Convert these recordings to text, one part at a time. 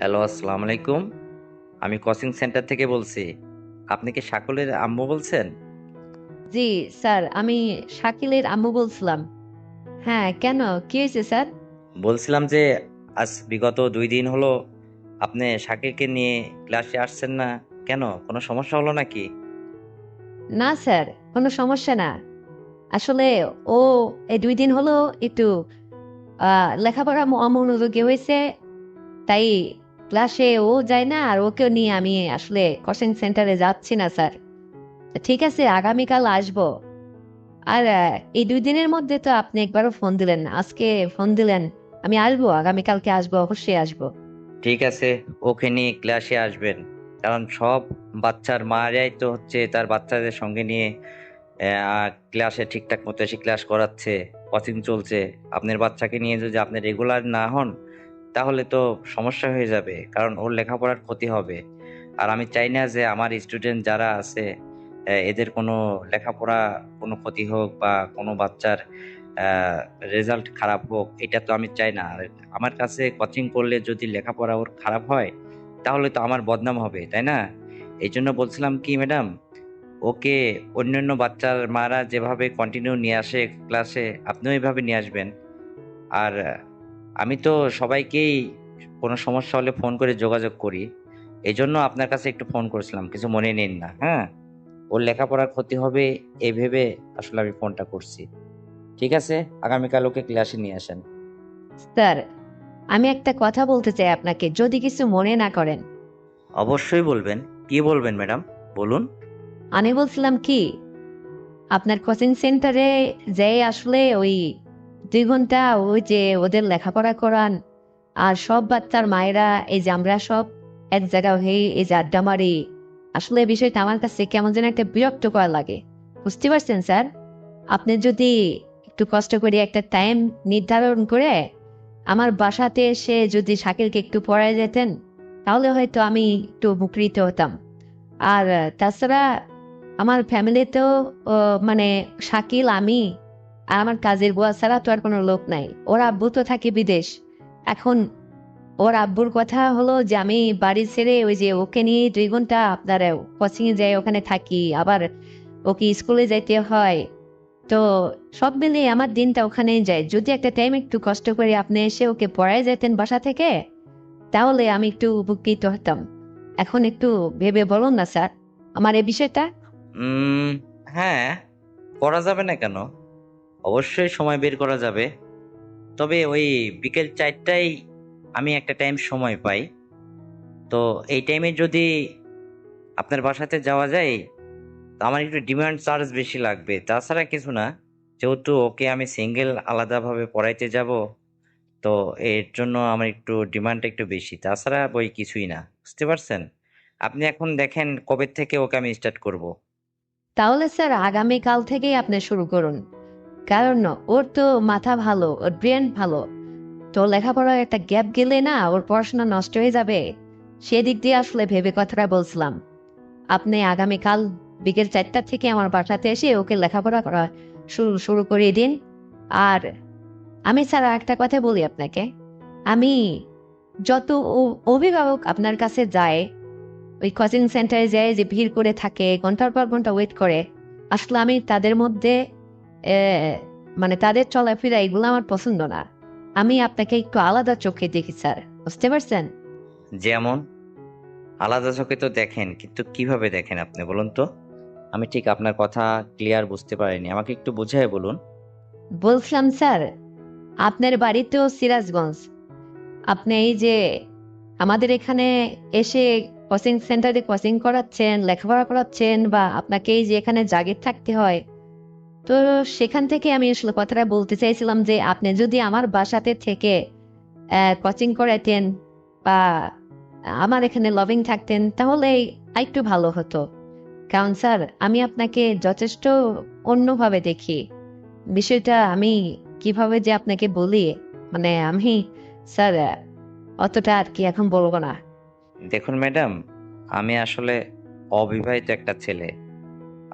Hello আসসালামু আলাইকুম আমি কোচিং সেন্টার থেকে বলছি। আপনি কি সাকলের আম্মু বলছেন? জি স্যার আমি শাকিলের আম্মু বলছিলাম। হ্যাঁ কেন? কি হয়েছে স্যার? বলছিলাম যে আজ বিগত দুই দিন হলো আপনি শাকিলকে নিয়ে ক্লাসে আসছেন না। কেন? কোনো সমস্যা হলো নাকি? না স্যার কোনো সমস্যা না। আসলে ও এই দুই দিন হলো একটু লেখাপড়া অমনোযোগী হয়েছে তাই ক্লাসে ও যায় না, আর ওকেও নিয়ে আমি আসলে কোচিং সেন্টারে যাচ্ছি না, স্যার। ঠিক আছে, আগামীকাল আসব। আর এই দুই দিনের মধ্যে তো আপনি একবারও ফোন দিলেন আজকে ফোন দিলেন, আমি আসব, আগামীকালকে আসব, অবশ্যই আসব। ঠিক আছে, ওকে নিয়ে ক্লাসে আসবেন। কারণ সব বাচ্চার মারাই তো হচ্ছে তার বাচ্চাদের সঙ্গে নিয়ে ক্লাসে ঠিকঠাক মতো এসে ক্লাস করাচ্ছে, কোচিং চলছে। আপনার বাচ্চাকে নিয়ে যদি আপনি রেগুলার না হন তাহলে তো সমস্যা হয়ে যাবে, কারণ ওর লেখাপড়ার ক্ষতি হবে। আর আমি চাই না যে আমার স্টুডেন্ট যারা আছে এদের কোনো লেখাপড়া কোনো ক্ষতি হোক বা কোনো বাচ্চার রেজাল্ট খারাপ হোক, এটা তো আমি চাই না। আমার কাছে কোচিং করলে যদি লেখাপড়া ওর খারাপ হয়, তাহলে তো আমার বদনাম হবে, তাই না? এই জন্য বলছিলাম কি ম্যাডাম ওকে অন্যান্য বাচ্চার মারা যেভাবে কন্টিনিউ নিয়ে আসে ক্লাসে আপনিও এইভাবে নিয়ে আসবেন। আর আমি তো সবাইকেই কোনো সমস্যা হলে ফোন করে যোগাযোগ করি। এই জন্য আপনার কাছে একটু ফোন করেছিলাম কিছু মনে নিন না হ্যাঁ? ওর লেখাপড়ার ক্ষতি হবে এই ভেবে আসলে আমি ফোনটা করছি। ঠিক আছে? আগামীকাল ওকে ক্লাসে নিয়ে আসেন। স্যার আমি একটা কথা বলতে চাই আপনাকে যদি কিছু মনে না করেন। অবশ্যই বলবেন। কি বলবেন ম্যাডাম? বলুন। আমি বলছিলাম কি আপনার কোচিং সেন্টারে যে আসলে ওই দুই ঘণ্টা ওই যে ওদের লেখাপড়া করান, আর সব বাচ্চার মায়েরা, এই যে আমরা সব এক জায়গা হয়ে এই যে আড্ডা মারি। আসলে বিষয়টা আমার কাছে কেমন যেন একটা বিরক্ত করা লাগে। বুঝতে পারছেন, স্যার? আপনি যদি একটু কষ্ট করে একটা টাইম নির্ধারণ করে আমার বাসাতে এসে যদি শাকিলকে একটু পড়ায় যেতেন, তাহলে হয়তো আমি একটু উপকৃত হতাম। আর তাছাড়া আমার ফ্যামিলিতেও মানে শাকিল, আমি আর আমার কাজের বুয়া ছাড়া তো আর কোনো লোক নাই। ওর আব্বু তো থাকে বিদেশ। এখন ওর আব্বুর কথা হলো যে আমি বাড়ি ছেড়ে ওই যে ওকে নিয়ে দুই ঘণ্টা আপনার এ যাই, ওখানে থাকি। আবার ওকে স্কুলে যাইতে হয়। তো সব মিলিয়ে আমার দিনটা ওখানেই যায়। যদি একটা টাইম একটু কষ্ট করে আপনি এসে ওকে পড়ায় যেতেন বাসা থেকে, তাহলে আমি একটু উপকৃত হতাম। এখন একটু ভেবে বলুন না, স্যার। আমার এই বিষয়টা? হ্যাঁ করা যাবে না কেন? অবশ্যই সময় বের করা যাবে। তবে ওই বিকেল চারটায় আমি একটা টাইম সময় পাই। তো এই টাইমে যদি আপনার বাসাতে যাওয়া যায়, তো আমার একটু ডিমান্ড চার্জ বেশি লাগবে। তাছাড়া কিছু না, যেহেতু ওকে আমি সিঙ্গেল আলাদাভাবে পড়াইতে যাব, তো এর জন্য আমার একটু ডিমান্ডটা একটু বেশি। তাছাড়া বই কিছুই না, বুঝতে পারছেন? আপনি এখন দেখেন কবে থেকে ওকে আমি স্টার্ট করব। তাহলে স্যার, আগামীকাল থেকেই আপনি শুরু করুন। কারণ ওর তো মাথা ভালো, ওর ব্রেন ভালো। তো লেখাপড়ার একটা গ্যাপ গেলে না ওর পড়াশোনা নষ্ট হয়ে যাবে। সেদিক দিয়ে আসলে ভেবে কথাটা বলছিলাম। আপনি আগামীকাল বিকেল চারটা থেকে আমার বাসাতে এসে ওকে লেখাপড়া করা শুরু শুরু করিয়ে দিন। আর আমি স্যার একটা কথা বলি আপনাকে। আমি যত অভিভাবক আপনার কাছে যায়, ওই কোচিং সেন্টারে যায় যে ভিড় করে থাকে, ঘণ্টার পর ঘণ্টা ওয়েট করে, আসলে আমি তাদের মধ্যে মানে তাদের চলাফেরা এগুলো আমার পছন্দ না। আমি আপনাকে একটু আলাদা চোখে দেখি স্যার। বুঝতে পারছেন? যেমন? আলাদা চোখে তো দেখেন কিন্তু কীভাবে দেখেন আপনি বলুন তো? আমি ঠিক আপনার কথা ক্লিয়ার বুঝতে পারিনি। আমাকে একটু বুঝায় বলুন। বলছিলাম স্যার আপনার বাড়ি তো সিরাজগঞ্জ। আপনি এই যে আমাদের এখানে এসে কোচিং সেন্টারে কোচিং করাচ্ছেন লেখাপড়া করাচ্ছেন বা আপনাকে এই যে এখানে জাগির থাকতে হয় তো সেখান থেকে আমি আসলে কথাটা বলতে চাইছিলাম যে আপনি যদি আমার বাসাতে থেকে কোচিং করাতেন বা আমার এখানে লভিং থাকতেন, তাহলে একটু ভালো হতো। কারণ স্যার, আমি আপনাকে যথেষ্ট অন্যভাবে দেখি। বিষয়টা আমি কীভাবে যে আপনাকে বলি মানে আমি, স্যার, অতটা আর কি এখন বলব না। দেখুন ম্যাডাম, আমি আসলে অবিবাহিত একটা ছেলে।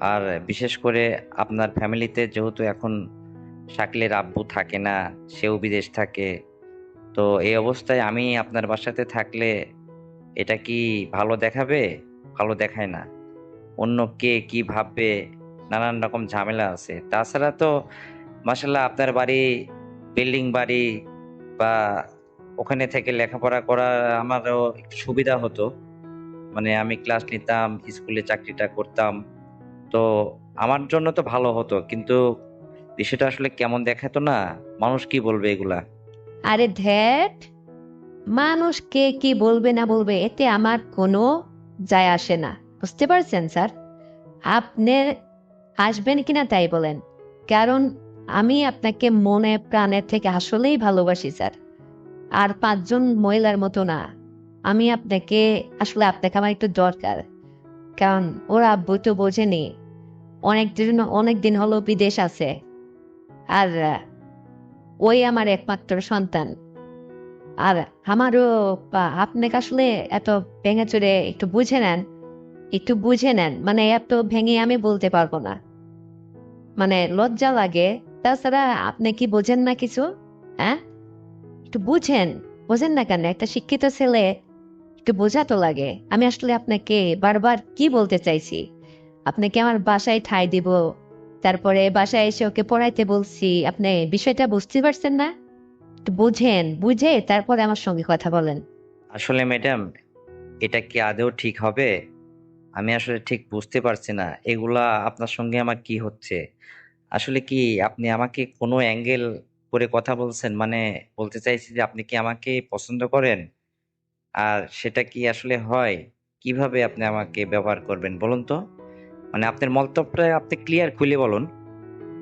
আর বিশেষ করে আপনার ফ্যামিলিতে যেহেতু এখন শাকিলের আব্বু থাকে না, সেও বিদেশ থাকে, তো এই অবস্থায় আমি আপনার বাসাতে থাকলে এটা কি ভালো দেখাবে? ভালো দেখায় না। অন্য কে কি ভাববে? নানান রকম ঝামেলা আছে। তাছাড়া তো মাসাল্লাহ আপনার বাড়ি, বিল্ডিং বাড়ি বা ওখানে থেকে লেখাপড়া করা আমারও একটু সুবিধা হতো। মানে আমি ক্লাস নিতাম স্কুলে চাকরিটা করতাম। তো আমার জন্য তো ভালো হতো, কিন্তু বিষয়টা আসলে কেমন দেখাতো না, মানুষ কি বলবে এগুলা? আরে ধ্যাট মানুষ কে কি বলবে না বলবে, এতে আমার কোনো যায় আসে না। বুঝতে পারছেন, স্যার? আপনি আসবেন কিনা তাই বলেন। কারণ আমি আপনাকে মনে প্রাণের থেকে আসলেই ভালোবাসি, স্যার। আর পাঁচজন মহিলার মতো না। আমি আপনাকে, আসলে আপনাকে আমার একটু দরকার। কারণ ওর আব্বু তো বোঝেনি। অনেক দিন অনেক দিন হলো বিদেশ আছে। আর, ওই আমার একমাত্র সন্তান। আর আমারও বা, আপনাকে আসলে এত ভেঙে চড়ে একটু বুঝে নেন, একটু বুঝে নেন। মানে এত ভেঙে আমি বলতে পারব না। মানে লজ্জা লাগে। তাছাড়া আপনি কি বোঝেন না কিছু? হ্যাঁ? একটু বুঝেন। বোঝেন না কেন? একটা শিক্ষিত ছেলে, একটু বোঝা তো লাগে। আমি আসলে আপনাকে বারবার কি বলতে চাইছি? আপনাকে আমার বাসায় ঠাই দিব। তারপরে বাসায় এসে ওকে পড়াইতে বলছি, আপনি বিষয়টা বুঝতে পারছেন না? বুঝেন, বুঝে তারপরে আমার সঙ্গে কথা বলেন। আসলে ম্যাডাম, এটা কি আদৌ ঠিক হবে? আমি আসলে ঠিক বুঝতে পারছি না, এগুলা আপনার সঙ্গে আমার কি হচ্ছে? আসলে কি আপনি আমাকে কোনো অ্যাঙ্গেল করে কথা বলছেন? মানে বলতে চাইছি যে আপনি কি আমাকে পছন্দ করেন? আর সেটা কি আসলে হয়? কীভাবে আপনি আমাকে ব্যবহার করবেন? বলুন তো। মানে আপনার মন্তব্যটা আপনি ক্লিয়ার খুলে বলুন।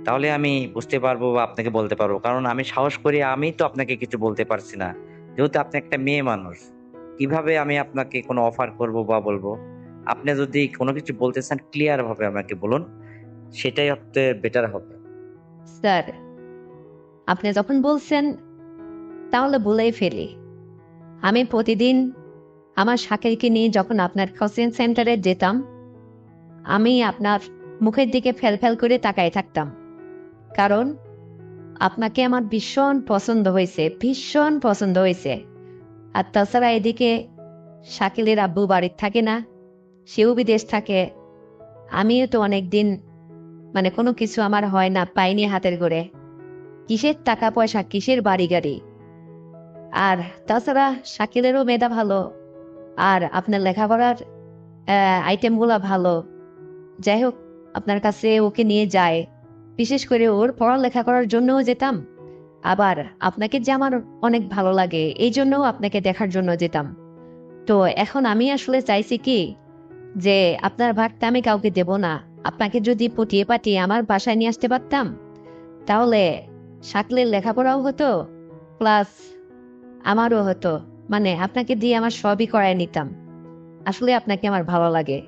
তাহলে আমি বুঝতে পারব বা আপনাকে বলতে পারব। কারণ আমি সাহস করি আমি তো আপনাকে কিছু বলতে পারছি না। যেহেতু আপনি একটা মেয়ে মানুষ, কীভাবে আমি আপনাকে কোনো অফার করব বা বলব? আপনি যদি কোনো কিছু বলতে চান ক্লিয়ার ভাবে আমাকে বলুন, সেটাই হতে বেটার হবে। স্যার, আপনি যখন বলছেন, তাহলে বলেই ফেলি। আমি প্রতিদিন আমার শাকিলকে নিয়ে যখন আপনার কোচিং সেন্টারে যেতাম আমি আপনার মুখের দিকে ফেল ফেল করে তাকায় থাকতাম। কারণ আপনাকে আমার ভীষণ পছন্দ হয়েছে, ভীষণ পছন্দ হয়েছে। আর তাছাড়া এদিকে শাকিলের আব্বু বাড়ির থাকে না, সেও বিদেশ থাকে। আমিও তো অনেক দিন মানে কোনো কিছু আমার হয় না, পাইনি হাতের করে কিসের টাকা পয়সা, কিসের বাড়ি গাড়ি? আর তাছাড়া শাকিলেরও মেধা ভালো। আর আপনার লেখাপড়ার আইটেমগুলো ভালো। যাই হোক আপনার কাছে ওকে নিয়ে যায় বিশেষ করে ওর পড়ালেখা করার জন্যও যেতাম। আবার আপনাকে যে আমার অনেক ভালো লাগে, এই জন্যও আপনাকে দেখার জন্য যেতাম। তো এখন আমি আসলে চাইছি কি, যে আপনার ভাগটা আমি কাউকে দেব না। আপনাকে যদি পটিয়ে পাটিয়ে আমার বাসায় নিয়ে আসতে পারতাম, তাহলে শাকলের লেখাপড়াও হতো, প্লাস আমারও হতো। মানে আপনাকে দিয়ে আমার সবই করায় নিতাম। আসলে আপনাকে আমার ভালো লাগে।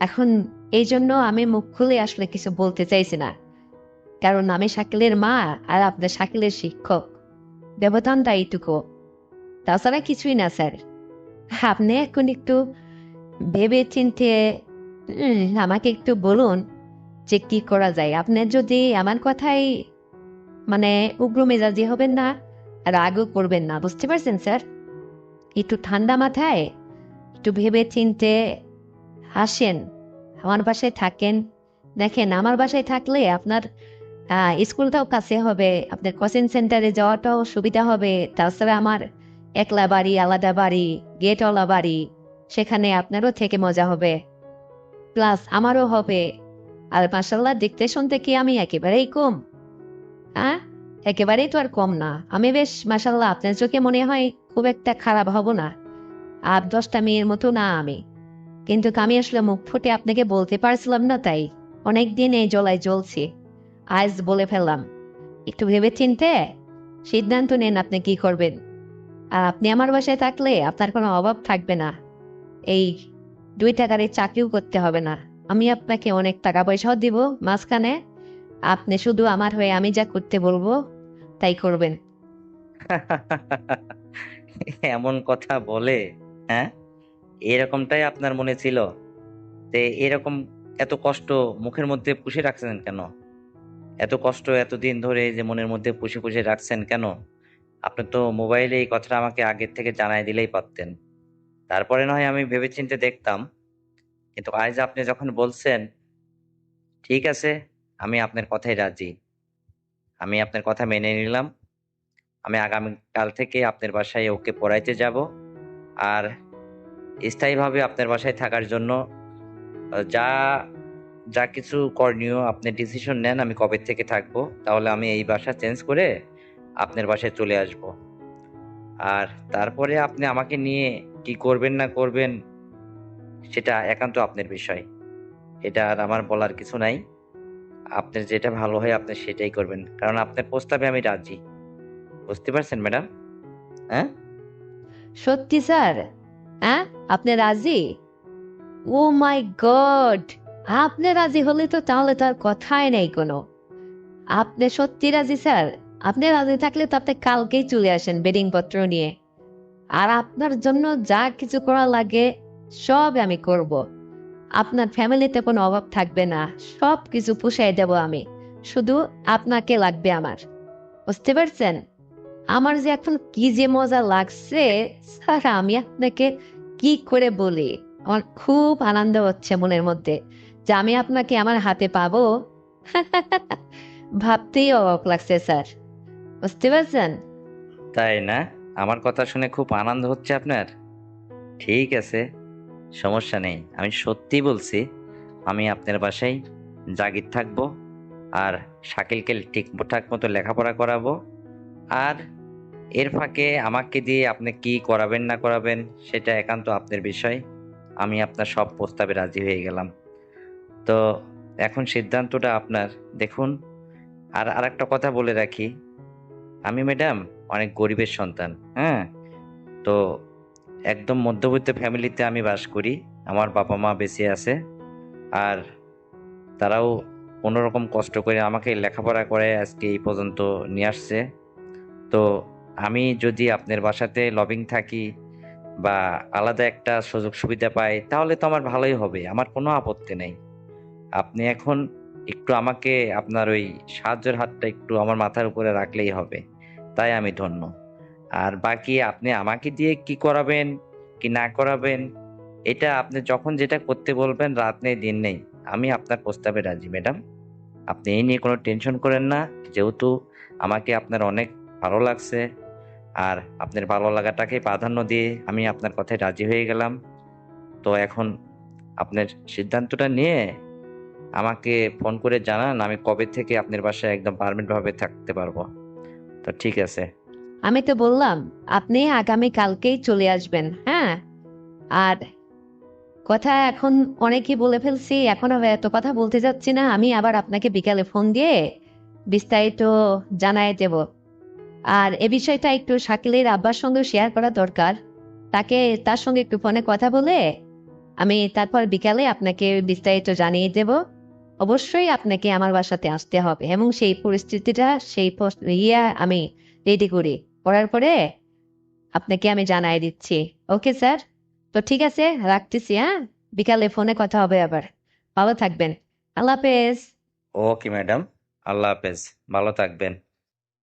এখন এই জন্য আমি মুখ খুলে আসলে কিছু বলতে চাইছি না। কারণ আমি শাকিলের মা আর আপনার শাকিলের শিক্ষক। ব্যবধানটা এইটুকু। তাছাড়া কিছুই না, স্যার। আপনি এখন একটু ভেবে চিনতে আমাকে একটু বলুন যে কি করা যায়। আপনি যদি আমার কথাই মানে উগ্র মেজাজি হবেন না, রাগও করবেন না, বুঝতে পারছেন, স্যার? একটু ঠান্ডা মাথায়, একটু ভেবে চিনতে আসেন। আমার বাসায় থাকেন। দেখেন, আমার বাসায় থাকলে আপনার স্কুলটাও কাছে হবে, আপনার কোচিং সেন্টারে যাওয়াটাও সুবিধা হবে। তাছাড়া আমার একলা বাড়ি, আলাদা বাড়ি, গেটওয়ালা বাড়ি, সেখানে আপনারও থেকে মজা হবে। প্লাস আমারও হবে। আর মাসাল্লাহ দেখতে শুনতে কি আমি একেবারেই কম? হ্যাঁ একেবারেই তো আর কম না। আমি বেশ মাসাল্লাহ আপনার চোখে মনে হয় খুব একটা খারাপ হব না। আর দশটা মেয়ের মতো না আমি। কিন্তু আমি আসলে মুখ ফুটে আপনাকে বলতে পারছিলাম না তাই। অনেক দিন এই জলায় জ্বলছি। আজ বলে ফেললাম। একটু ভেবে চিনতে সিদ্ধান্ত নেন আপনি কি করবেন। আর আপনি আমার বাসায় থাকলে আপনার কোনো অভাব থাকবে না। এই দুই টাকার চাকরিও করতে হবে না। আমি আপনাকে অনেক টাকা পয়সাও দিব, মাঝখানে। আপনি শুধু আমার হয়ে আমি যা করতে বলব, তাই করবেন। এমন কথা বলে হ্যাঁ? এরকমটাই আপনার মনে ছিল? তে এরকম এত কষ্ট মুখের মধ্যে পুষে রাখছেন কেন? এত কষ্ট এতদিন ধরে যে মনের মধ্যে পুষে পুষে রাখছেন কেন? আপনি তো মোবাইলে এই কথাটা আমাকে আগের থেকে জানাই দিলেই পারতেন। তারপরে নয় আমি ভেবেচিন্তে দেখতাম, কিন্তু আজ আপনি যখন বলছেন, ঠিক আছে, আমি আপনার কথাই রাজি। আমি আপনার কথা মেনে নিলাম। আমি আগামীকাল থেকে আপনার বাসায় ওকে পড়াইতে যাব। আর স্থায়ীভাবে আপনার বাসায় থাকার জন্য যা যা কিছু করণীয় আপনি ডিসিশন নেন আমি কবে থেকে থাকব, তাহলে আমি এই বাসা চেঞ্জ করে আপনার বাসায় চলে আসব। আর তারপরে আপনি আমাকে নিয়ে কি করবেন না করবেন, সেটা একান্ত আপনার বিষয়। এটা আর আমার বলার কিছু নাই। আপনার যেটা ভালো হয় আপনি সেটাই করবেন। কারণ আপনার প্রস্তাবে আমি রাজি। বুঝতে পারছেন, ম্যাডাম? হ্যাঁ? সত্যি, স্যার। হ্যাঁ? আপনি রাজি? Oh my God! আপনি রাজি হলে তো তাহলে তার কথাই নেই কোনো। আপনি সত্যি রাজি, স্যার? আপনি রাজি থাকলে তো আপনি কালকেই চলে আসেন বেডিং পত্র নিয়ে। আর আপনার জন্য যা কিছু করা লাগে সব আমি করব। আপনার ফ্যামিলিতে কোনো অভাব থাকবে না, সব কিছু পুষাই দেব আমি। শুধু আপনাকে লাগবে আমার। বুঝতে পারছেন? আমার যে এখন কি যে মজা লাগছে, স্যার, আমি আপনাকে কি করে বলি? আমার খুব আনন্দ হচ্ছে মনের মধ্যে যে আমি আপনাকে আমার হাতে পাবো। ভাবতেই অবাক লাগছে, স্যার। বুঝতে পারছেন? তাই না? আমার কথা শুনে খুব আনন্দ হচ্ছে আপনার? ঠিক আছে, সমস্যা নেই। আমি সত্যি বলছি, আমি আপনার বাসায় জাগির থাকব আর শাকিলকে ঠিকঠাক মতো লেখাপড়া করাবো আর এর ফাঁকে আমাকে দিয়ে আপনি কি করাবেন, না করাবেন, সেটা একান্ত আপনার বিষয়। আমি আপনার সব প্রস্তাবে রাজি হয়ে গেলাম। তো এখন সিদ্ধান্তটা আপনার। দেখুন, আর আরেকটা কথা বলে রাখি। আমি ম্যাডাম, অনেক গরিবের সন্তান হ্যাঁ? তো একদম মধ্যবিত্ত ফ্যামিলিতে আমি বাস করি। আমার বাবা মা বেঁচে আছে। আর তারাও কোনো রকম কষ্ট করে আমাকে লেখাপড়া করে আজকে এই পর্যন্ত নিয়ে আসছে। তো আমি যদি আপনার বাসাতে লবিং থাকি বা আলাদা একটা সুযোগ সুবিধা পাই, তাহলে তো আমার ভালোই হবে। আমার কোনো আপত্তি নেই। আপনি এখন একটু আমাকে আপনার ওই সাহায্যের হাতটা একটু আমার মাথার উপরে রাখলেই হবে। তাই আমি ধন্য। আর বাকি আপনি আমাকে দিয়ে কি করাবেন, কি না করাবেন, এটা আপনি যখন যেটা করতে বলবেন রাত নেই, দিন নেই, আমি আপনার প্রস্তাবে রাজি, ম্যাডাম। আপনি এই নিয়ে কোনো টেনশন করেন না। যেহেতু আমাকে আপনার অনেক ভালো লাগছে আর আপনার ভালো লাগাটাকে প্রাধান্য দিয়ে আমি আপনার কথায় রাজি হয়ে গেলাম। তো এখন আপনার সিদ্ধান্তটা নিয়ে আমাকে ফোন করে জানান, আমি কবে থেকে আপনার বাসায় একদম পারমানেন্ট ভাবে থাকতে পারব। তো ঠিক আছে। আমি তো বললাম, আপনি আগামী কালকেই চলে আসবেন হ্যাঁ? আর কথা এখন অনেকই বলে ফেলছি, এখন এত কথা বলতে যাচ্ছি না, আমি আবার আপনাকে বিকালে ফোন দিয়ে বিস্তারিত জানাই দেব। আর এ বিষয়টা একটু শাকিলের আব্বার সঙ্গে শেয়ার করা দরকার। তাকে তার সঙ্গে একটু ফোনে কথা বলে আমি তারপর বিকালে আপনাকে বিস্তারিত জানিয়ে দেব। অবশ্যই আপনাকে আমার বাসাতে আসতে হবে এবং সেই পরিস্থিতিটা, সেই ইয়ে আমি রেডি করি। করার পরে আপনাকে আমি জানাই দিচ্ছি। ওকে স্যার তো ঠিক আছে, রাখতেছি হ্যাঁ? বিকালে ফোনে কথা হবে আবার। ভালো থাকবেন। আল্লাহ হাফেজ। ওকে ম্যাডাম আল্লাহ হাফেজ। ভালো থাকবেন।